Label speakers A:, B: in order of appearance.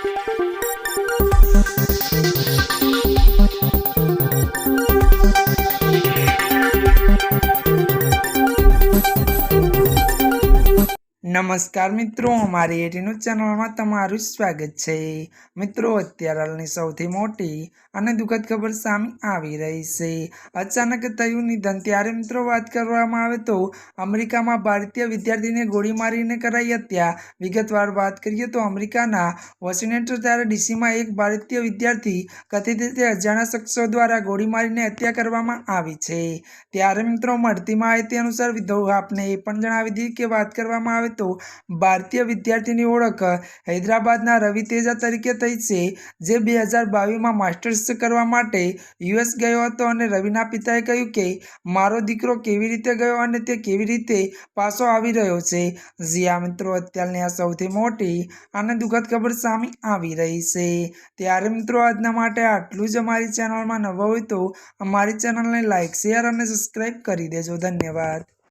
A: Thank you. નમસ્કાર મિત્રો, અમારી એટીનું ચેનલમાં તમારું સ્વાગત છે. મિત્રો, અત્યારે હાલની સૌથી મોટી અને દુઃખદ ખબર સામે આવી રહી છે. અચાનક થયું નિધન, ત્યારે મિત્રો વાત કરવામાં આવે તો અમેરિકામાં ભારતીય વિદ્યાર્થીને ગોળી મારીને કરાઈ હત્યા. વિગતવાર વાત કરીએ તો અમેરિકાના વોશિંગ્ટન ત્યારે ડીસીમાં એક ભારતીય વિદ્યાર્થી કથિત રીતે અજાણ્યા શખ્સો દ્વારા ગોળી મારીને હત્યા કરવામાં આવી છે. ત્યારે મિત્રો મળતી માહિતી અનુસાર વિધો આપને એ પણ જણાવી દીધી કે વાત કરવામાં આવે તો ભારતીય વિદ્યાર્થીની ઓળખ હૈદરાબાદના રવિ તેજા તરીકે થઈ છે, જે બે હજાર બાવીસમાં માસ્ટર્સ કરવા માટે યુએસ ગયો હતો અને રવિના પિતાએ કહ્યું કે, મારો દીકરો કેવી રીતે ગયો અને તે કેવી રીતે પાછો આવી રહ્યો છે? જીયા મિત્રો, અત્યારની આ સૌથી મોટી અને દુઃખદ ખબર સામે આવી રહી છે. ત્યારે મિત્રો, આજના માટે આટલું જ અમારી ચેનલમાં નવા હોય તો અમારી ચેનલને લાઇક શેર અને સબસ્ક્રાઈબ કરી દેજો. ધન્યવાદ.